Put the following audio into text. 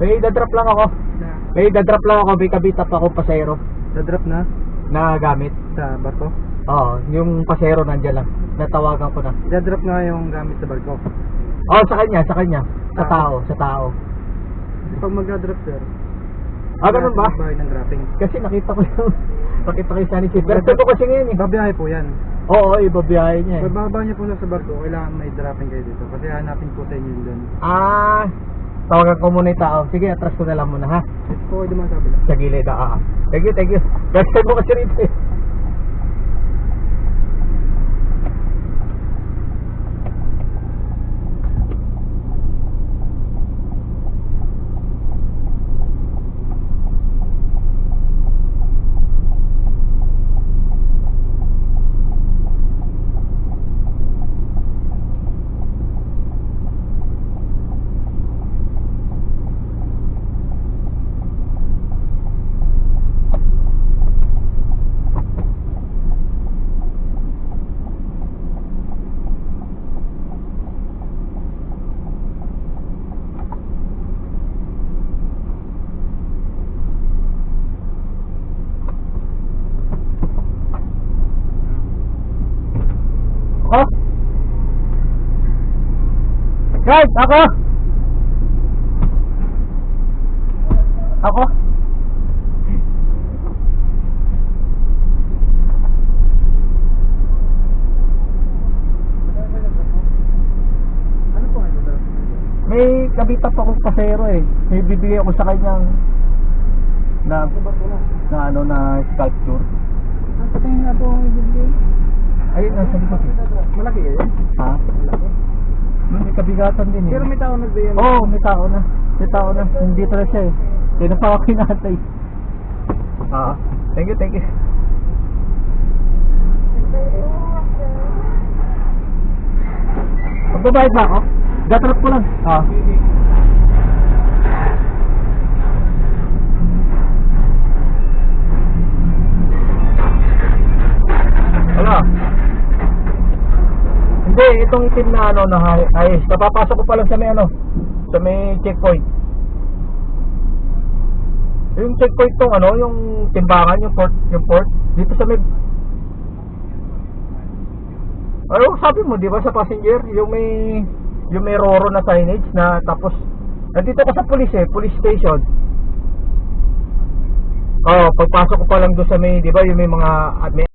May dadrop lang ako. Na, May dadrop lang ako. May kabitap ako pasero na-drop na na gamit. sa barko. Oo, yung pasero nandiyan lang. Natawagan ko na. Na-drop na yung gamit sa barko. Oo, sa kanya, sa kanya. Sa Ah. tao, sa tao. Pag mag-drop sir, Ah, ganun ba? Bahay ng dropping. Kasi nakita ko yung nakita ko yung sunny. Pero ko kasi ngayon eh. Babiyahe po yan. Oo, ibabiyahe niya eh. Pag bababa niyo po sa barko, kailangan may dropping kayo dito. Kasi hanapin po sa inyo yun doon. Ah, tawagan ko muna yung tao. Sige, atras ko na lang muna ha. Kayo dumaan sa kabila. Sa gilid, ah. ah. Thank you, thank you. Time mo kasi rito eh. Ako? Guys, ako! Ako? May kabitap akong pasero eh. May bibigay ako sa kanyang na, na. ano na sculpture. Ang patingin nga po ang ibigay. Ayun, nasa likod eh. Malaki kayo? Ha? Malaki. Hmm, May kabigatan din eh. Pero may tao nagbigay. Oo, oh, may tao na. May tao na. Hindi na siya eh. Kaya pa ako kinatay. Ah, thank you, thank you. Magbabayad ba ako? Gatrap ko lang. Ah. Itong itim na ano na ayos. Napapasok ko pa lang sa may ano, sa may checkpoint. Yung checkpoint tong ano, yung timbangan, yung port, yung port, dito sa may Ano sabi mo, di ba sa passenger, yung may yung may roro na signage na tapos nandito ko sa police eh, police station. Oh, pagpasok ko pa lang doon sa may, di ba, yung may mga may